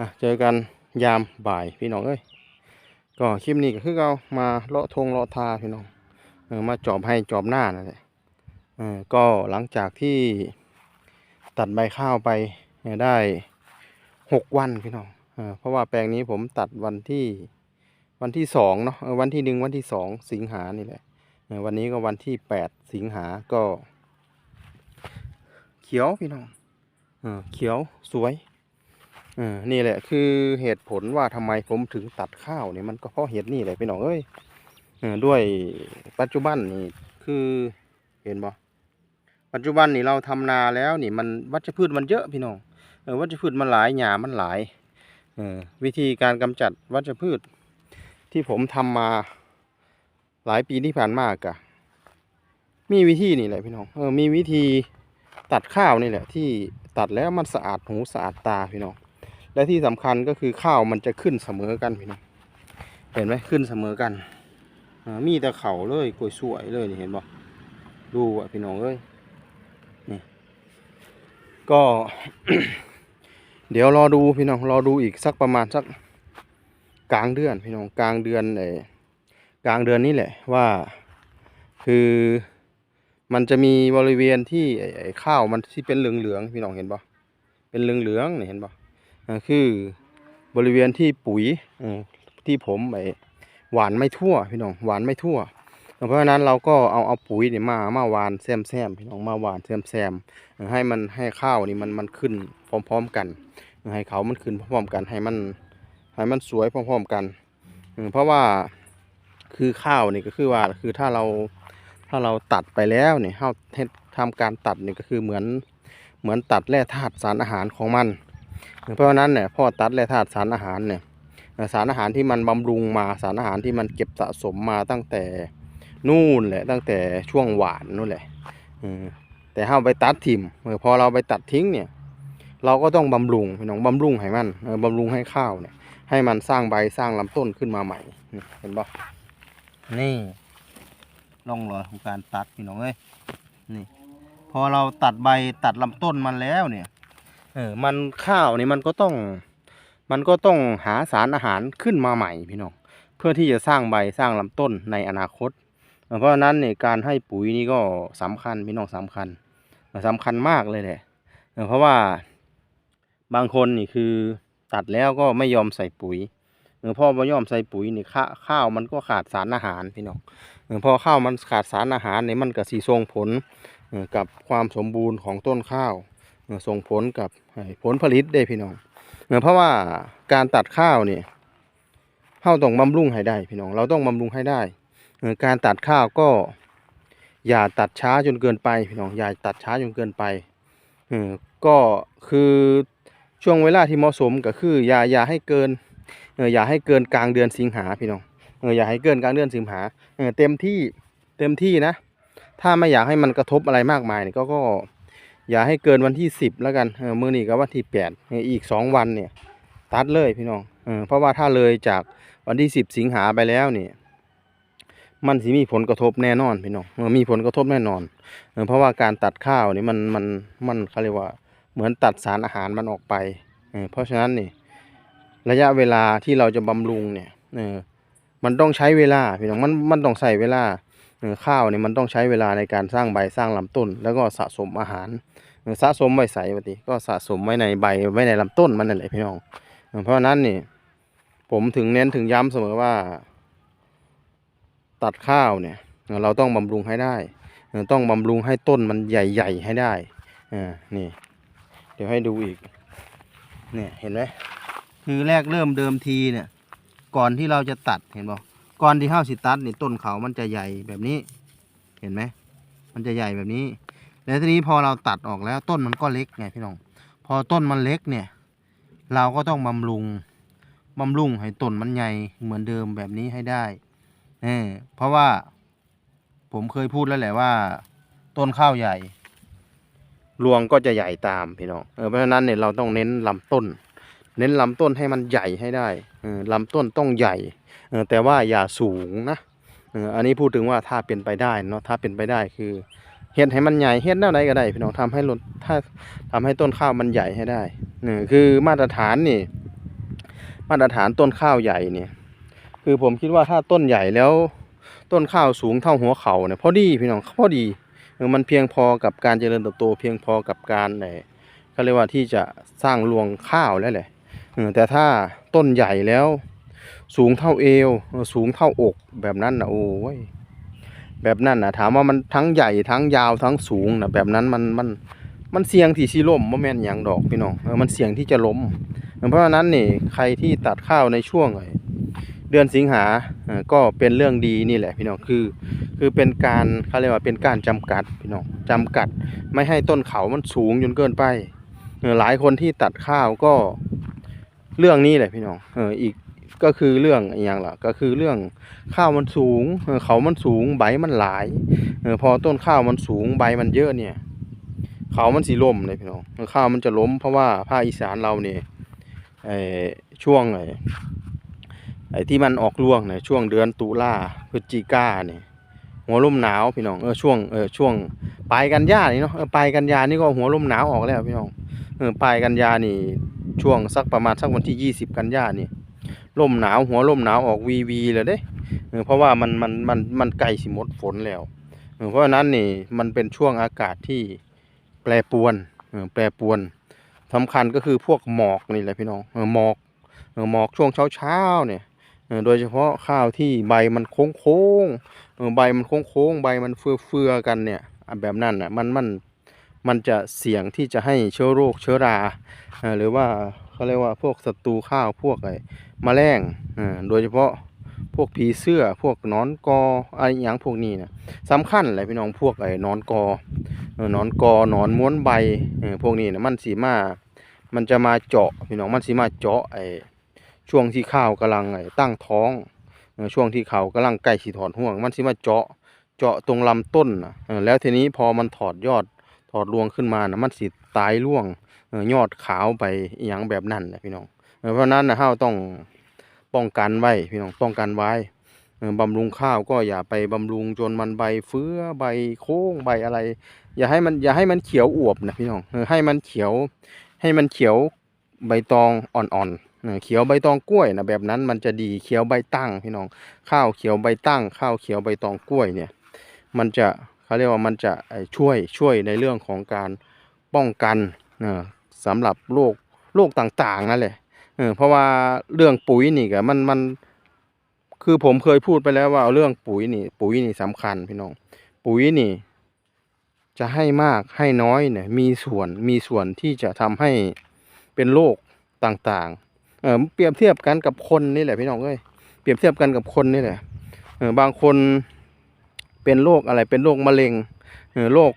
อะเจอกันยามบ่ายพี่น้องเอ้ยก็คลิปนี้ก็คือเรามาเลาะทงเลาะทาพี่น้องเออมาจอบให้จอบหน้านั่นแหละเออก็หลังจากที่ตัดใบข้าวไปได้หกวันพี่น้องเออเพราะว่าแปลงนี้ผมตัดวันที่วันที่สองเนาะวันที่หนึ่งวันที่สองสิงหานี่แหละเออวันนี้ก็วันที่แปดสิงหาก็ เขียวพี่น้องเออเขียวสวย นี่แหละคือเหตุผลว่าทำไมผมถึงตัดข้าวเนี่ยมันก็เพราะเหตุนี่แหละพี่น้องเอ้ยเอด้วยปัจจุบันนี่คือเห็นบ่ปัจจุบันนี่เราทำนาแล้วนี่มันวัชพืชมันเยอะพี่น้องเออวัชพืชมันหลายหญ้ามันหลายวิธีการกำจัดวัชพืช ที่ผมทำมาหลายปีที่ผ่านมากะมีวิธีนี่แหละพี่น้องเออมีวิธีตัดข้าวนี่แหละที่ตัดแล้วมันสะอาดหูสะอาดตาพี่น้อง และที่สำคัญก็คือข้าวมันจะขึ้นเสมอกันพี่น้องเห็นไหมขึ้นเสมอกันมีแต่เขาเลยกล้วยสวยเลยนี่เห็นบ่ดูอะพี่น้องเอ้ยนี่ก็ เดี๋ยวรอดูพี่น้องรอดูอีกสักประมาณสักกลางเดือนพี่น้องกลางเดือนเออกลางเดือนนี้แหละว่า คือมันจะมีบริเวณที่ไอ้ข้าวมันที่เป็นเหลืองๆพี่น้องเห็นบ่เป็นเหลืองๆนี่เห็นบ่ คือบริเวณที่ปุ๋ยที่ผมไอหวานไม่ทั่วพี่น้องหวานไม่ทั่ว เพราะฉะนั้นเราก็เอาเอาปุ๋ยเนี่ยมามาหวานแซมแซมพี่น้องมาหวานแซมแซมให้มันให้ข้าวนี่มันมันขึ้นพร้อม ๆกัน ให้เขามันขึ้นพร้อมๆกันให้มันให้มันสวยพร้อมๆกันเพราะว่าคือข้าวนี่ก็คือว่าคือถ้าเราถ้าเราตัดไปแล้วเนี่ยเฮาเฮ็ดทำการตัดนี่ก็คือเหมือนเหมือนตัดแร่ธาตุสารอาหารของมัน เพราะนั้นเนี่ยพ่อตัดแร่ธาตุสารอาหารเนี่ยสารอาหารที่มันบำรุงมาสารอาหารที่มันเก็บสะสมมาตั้งแต่นู่นแหละตั้งแต่ช่วงหวานนู่นแหละแต่ถ้าไปตัดทิ่มเออพอเราไปตัดทิ้งเนี่ยเราก็ต้องบำรุงพี่น้องบำรุงให้มันบำรุงให้ข้าวเนี่ยให้มันสร้างใบสร้างลำต้นขึ้นมาใหม่เห็นปะนี่ร่องรอยของการตัดพี่น้องเอ้ยนี่ พอเราตัดใบตัดลำต้นมันแล้วเนี่ย เออมันข้าวนี่มันก็ต้อง มันก็ต้องหาสารอาหารขึ้นมาใหม่พี่น้องเพื่อที่จะสร้างใบสร้างลำต้นในอนาคต เพราะฉะนั้นเนี่ยการให้ปุ๋ยนี่ก็สำคัญพี่น้องสำคัญเออสำคัญมากเลยแหละเออเพราะว่าบางคนนี่คือตัดแล้วก็ไม่ยอมใส่ปุ๋ยเออพอไม่ยอมใส่ปุ๋ยนี่ข้าข้าวมันก็ขาดสารอาหารพี่น้องเออพอข้าวมันขาดสารอาหารเนี่ยมันก็สีส่งผลกับความสมบูรณ์ของต้นข้าว ส่งผลกับผลผลิตได้พี่น้องเอ่อเพราะว่าการตัดข้าวเนี่ยเฮาต้องบำรุงให้ได้พี่น้องเราต้องบำรุงให้ได้การตัดข้าวก็อย่าตัดช้าจนเกินไปพี่น้องอย่าตัดช้าจนเกินไปก็คือช่วงเวลาที่เหมาะสมก็คืออย่าอย่าให้เกินอย่าให้เกินกลางเดือนสิงหาพี่น้องอย่าให้เกินกลางเดือนสิงหาเต็มที่เต็มที่นะ ถ้าไม่อยากให้มันกระทบอะไรมากมายเนี่ยก็ อย่าให้เกินวันที่สิบแล้วกันเออมื้อนี้ก็วันที่แปดอีกสองวันเนี่ย ตัดเลยพี่น้องเออเพราะว่าถ้าเลยจากวันที่สิบสิงหาไปแล้วเนี่ยมันสิมีผลกระทบแน่นอนพี่น้องเออมีผลกระทบแน่นอนเออเพราะว่าการตัดข้าวนี่มันมันมันเขาเรียกว่าเหมือนตัดสารอาหารมันออกไปเออเพราะฉะนั้นนี่ระยะเวลาที่เราจะบำรุงเนี่ยเออมันต้องใช้เวลาพี่น้องมันมันต้องใส่เวลาเออข้าวเนี่ยมันต้องใช้เวลาในการสร้างใบสร้างลำต้น แล้วก็สะสมอาหาร สะสมไว้ใส่ปฏิก็สะสมไว้ในใบไว้ในลำต้นมันนั่นแหละพี่น้อง เพราะนั้นนี่ผมถึงเน้นถึงย้ำเสมอว่า ตัดข้าวเนี่ย เราต้องบำรุงให้ได้ ต้องบำรุงให้ต้นมันใหญ่ ๆ ให้ได้อ่านี่ เดี๋ยวให้ดูอีก เนี่ยเห็นไหมคือแรกเริ่มเดิมทีเนี่ย ก่อนที่เราจะตัดเห็นบ่ก่อนที่ข้าวสิตัดนี่ต้นเขามันจะใหญ่แบบนี้ เห็นไหมมันจะใหญ่แบบนี้ แล้วทีนี้พอเราตัดออกแล้วต้นมันก็เล็กไงพี่น้อง พอต้นมันเล็กเนี่ย เราก็ต้องบำรุงบำรุงให้ต้นมันใหญ่เหมือนเดิมแบบนี้ให้ได้เออเพราะว่าผมเคยพูดแล้วแหละว่า ต้นข้าวใหญ่ รวงก็จะใหญ่ตามพี่น้อง เออเพราะฉะนั้นเนี่ยเราต้องเน้นลำต้น เน้นลำต้นให้มันใหญ่ให้ได้เออลำต้นต้องใหญ่เออแต่ว่าอย่าสูงนะเอออันนี้พูดถึงว่าถ้าเป็นไปได้เนาะถ้าเป็นไปได้คือ เฮ็ดให้มันใหญ่เฮ็ดแนวใดก็ได้พี่น้องทำให้ลดถ้าทำให้ต้นข้าวมันใหญ่ให้ได้นี่คือมาตรฐานนี่ มาตรฐานต้นข้าวใหญ่เนี่ยคือผมคิดว่าถ้าต้นใหญ่แล้วต้นข้าวสูงเท่าหัวเข่าเนี่ยพอดีพี่น้องพอดีมันเพียงพอกับการเจริญเติบโต เพียงพอกับการเออเขาเรียกว่าที่จะสร้างรวงข้าวแล้วแหละแต่ถ้าต้นใหญ่แล้ว สูงเท่าเอว สูงเท่าอกแบบนั้นนะโอ้ย แบบนั้นนะถามว่ามันทั้งใหญ่ทั้งยาวทั้งสูงนะแบบนั้นมันมันมันเสี่ยงที่สิล่มบ่แม่นหยังดอกพี่น้องเออมันเสี่ยงที่จะล้ม เพราะฉะนั้นนี่ใครที่ตัดข้าวในช่วงเดือนสิงหาอ่อก็เป็นเรื่องดีนี่แหละพี่น้องคือ คือเป็นการเขาเรียกว่าเป็นการจำกัดพี่น้องจำกัดไม่ให้ต้นเขามันสูงจนเกินไปหลายคนที่ตัดข้าวก็เรื่องนี้แหละพี่น้องเอออีก ก็คือเรื่องอย่างล่ะก็คือเรื่องข้าวมันสูงเขามันสูงใบมันหลายพอต้นข้าวมันสูงใบมันเยอะเนี่ย เขามันสีล่มเลยพี่น้องข้าวมันจะล้มเพราะว่าภาคอีสานเราเนี่ยไอช่วงไอ้ไอ้ที่มันออกรวงเนี่ยช่วงเดือนตุลาพฤศจิกาเนี่ยหัวลมหนาวพี่น้องเออช่วงเออช่วงปลายกันยานี่เนาะปลายกันยานี่ก็หัวลมหนาวออกแล้วพี่น้องเออปลายกันยานี่ช่วงสักประมาณสักวันที่ยี่สิบกันยานี่ ลมหนาวหัวลมหนาวออกวีวีเลยเด้เพราะว่ามันมันมันมันใกล้สิหมดฝนแล้ว เพราะฉะนั้นนี่มันเป็นช่วงอากาศที่แปรปวนแปรปวนสำคัญก็คือพวกหมอกนี่แหละพี่น้องหมอกหมอกช่วงเช้าเช้าเนี่ยโดยเฉพาะข้าวที่ใบมันโค้งโค้งใบมันโค้งโค้งใบมันเฟื่อเฟือกันเนี่ยแบบนั้นอะมันมันมันจะเสี่ยงที่จะให้เชื้อโรคเชื้อราหรือว่า เขาเรียกว่าพวกศัตรูข้าวพวกไอ้แมลงเออโดยเฉพาะพวกผีเสื้อพวกนอนกออะไรอย่างพวกนี้นะสำคัญเลยพี่น้องพวกไอ้นอนกอนอนกอหนอนม้วนใบพวกนี้นะมันสีมา มันจะมาเจาะพี่น้องมันสีมาเจาะไอ้ช่วงที่ข้าวกำลังไอ้ตั้งท้องช่วงที่เขากำลังใกล้สิถอดห่วง มันสีมาเจาะเจาะตรงลำต้นนะแล้วทีนี้พอมันถอดยอดถอดรวงขึ้นมานะมันสิตายร่วง ยอดขาวไปอย่างแบบนั้นนะพี่น้องเพราะนั้นนะเราต้องป้องกันไว้พี่น้องป้องกันไว้บำรุงข้าวก็อย่าไปบำรุงจนมันใบเฟื้อใบโค้งใบอะไร อย่าให้มันอย่าให้มันเขียวอวบนะพี่น้องให้มันเขียว ให้มันเขียวใบตองอ่อนๆเออเขียวใบตองกล้วยนะแบบนั้นมันจะดีเขียวใบตั้งพี่น้อง ข้าวเขียวใบตั้ง ข้าวเขียวใบตองกล้วยเนี่ย มันจะเขาเรียกว่ามันจะช่วยช่วยในเรื่องของการป้องกัน สำหรับโรคโรคต่างๆนั่นแหละเออเพราะว่าเรื่องปุ๋ยนี่ก็มันมันคือผมเคยพูดไปแล้วว่าเรื่องปุ๋ยนี่ ปุ๋ยนี่สำคัญพี่น้อง ปุ๋ยนี่ จะให้มากให้น้อยเนี่ย มีส่วนมีส่วนที่จะทำให้เป็นโรคต่างๆ เออเปรียบเทียบกันกับคนนี่แหละพี่น้องเอ้ยเปรียบเทียบกันกับคนนี่แหละเออบางคนเป็นโรคอะไรเป็นโรคมะเร็งเออโรค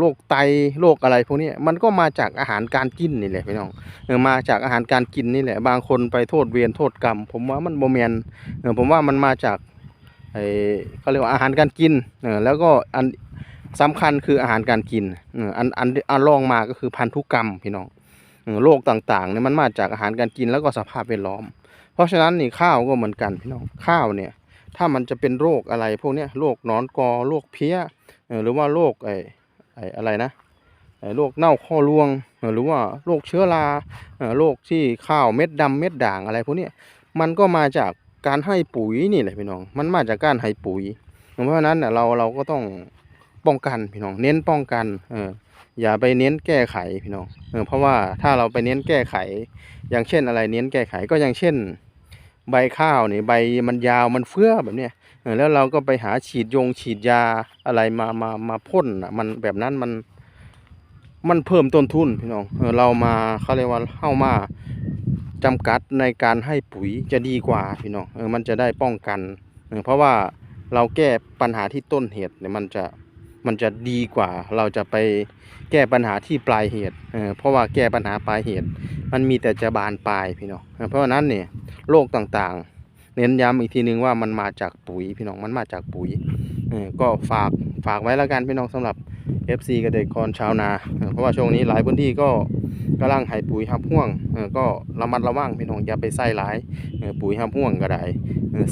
โรคไตโรคอะไรพวกนี้มันก็มาจากอาหารการกินนี่แหละพี่น้องเออมาจากอาหารการกินนี่แหละ บางคนไปโทษเวรโทษกรรม ผมว่ามันโมเมนเออผมว่ามันมาจากไอ้เขาเรียกว่าอาหารการกินเออแล้วก็อันสำคัญคืออาหารการกินเอออันอันอันรองมาก็คือพันธุกรรมพี่น้องเออโรคต่างๆเนี่ยมันมาจากอาหารการกินแล้วก็สภาพแวดล้อม เพราะฉะนั้นนี่ข้าวก็เหมือนกันพี่น้องข้าวเนี่ยถ้ามันจะเป็นโรคอะไรพวกนี้โรคหนอนกอโรคเพี้ยหรือว่าโรคไอ ไออะไรนะไอโรคเน่าข้อรวงหรือว่าโรคเชื้อราโรคที่ข้าวเม็ดดำเม็ดด่างอะไรพวกนี้มันก็มาจากการให้ปุ๋ยนี่แหละพี่น้อง มันมาจากการให้ปุ๋ย เพราะฉะนั้นเน่ยเราเราก็ต้องป้องกันพี่น้อง เน้นป้องกันเอออย่าไปเน้นแก้ไขพี่น้องเออเพราะว่าถ้าเราไปเน้นแก้ไข อย่างเช่นอะไรเน้นแก้ไขก็อย่างเช่น ใบข้าวนี่ใบมันยาวมันเฟื้อแบบเนี้ยแล้วเราก็ไปหาฉีดยงฉีดยาอะไรมามามาพ่นอะมันแบบนั้นมันมันเพิ่มต้นทุนพี่น้องเรามาเขาเรียกว่าเข้ามาจำกัดในการให้ปุ๋ยจะดีกว่าพี่น้องเออมันจะได้ป้องกันเออเพราะว่าเราแก้ปัญหาที่ต้นเหตุเนี่ยมันจะมันจะดีกว่า เราจะไปแก้ปัญหาที่ปลายเหตุเออเพราะว่าแก้ปัญหาปลายเหตุ มันมีแต่จะบานปลายพี่น้องเพราะฉะนั้นเนี่ยโรคต่างๆ เน้นย้ำอีกทีนึงว่ามันมาจากปุ๋ยพี่น้องมันมาจากปุ๋ยก็ฝากฝากไว้แล้วกันพี่น้องสำหรับ FC เกษตรกรชาวนา เพราะว่าช่วงนี้หลายพื้นที่ก็กำลังให้ปุ๋ยหับห่วงก็ระมัดระวังพี่น้องอย่าไปใส่หลายปุ๋ยหับห่วงก็ได้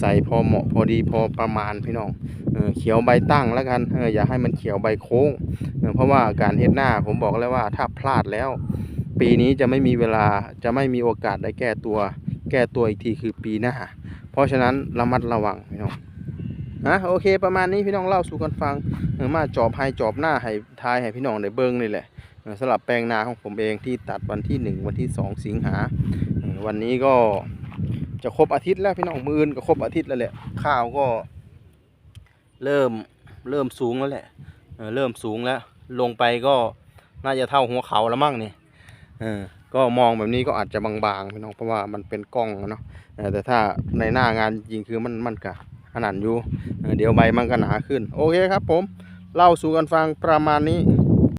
ใส่พอเหมาะพอดีพอประมาณพี่น้องเขียวใบตั้งแล้วกันอย่าให้มันเขียวใบโค้งเออเพราะว่าการเฮ็ดหน้าผมบอกแล้วว่าถ้าพลาดแล้ว ปีนี้จะไม่มีเวลาจะไม่มีโอกาสได้แก้ตัว แก้ตัวอีกทีคือปีหน้า เพราะฉะนั้นระมัดระวังพี่น้องนะโอเคประมาณนี้พี่น้องเล่าสู่กันฟังเออมาจอบให้จอบหน้าให้ทายให้พี่น้องได้เบิ่งนี่แหละสำหรับแปลงนาของผมเองที่ตัดวันที่ 1 วันที่ 2 สิงหาวันนี้ก็จะครบอาทิตย์แล้วพี่น้องมืออื่นก็ครบอาทิตย์แล้วแหละข้าวก็ เริ่มเริ่มสูงแล้วแหละเริ่มสูงแล้ว ลงไปก็น่าจะเท่าหัวเขาแล้วมั้งนี่ เออก็มองแบบนี้ก็อาจจะบางๆพี่น้องเพราะว่ามันเป็นกล้องเนาะแต่ถ้าในหน้างานจริงคือมันมันกะขนาดอยู่ เดี๋ยวใบมันก็หนาขึ้น โอเคครับผม เล่าสู่กันฟังประมาณนี้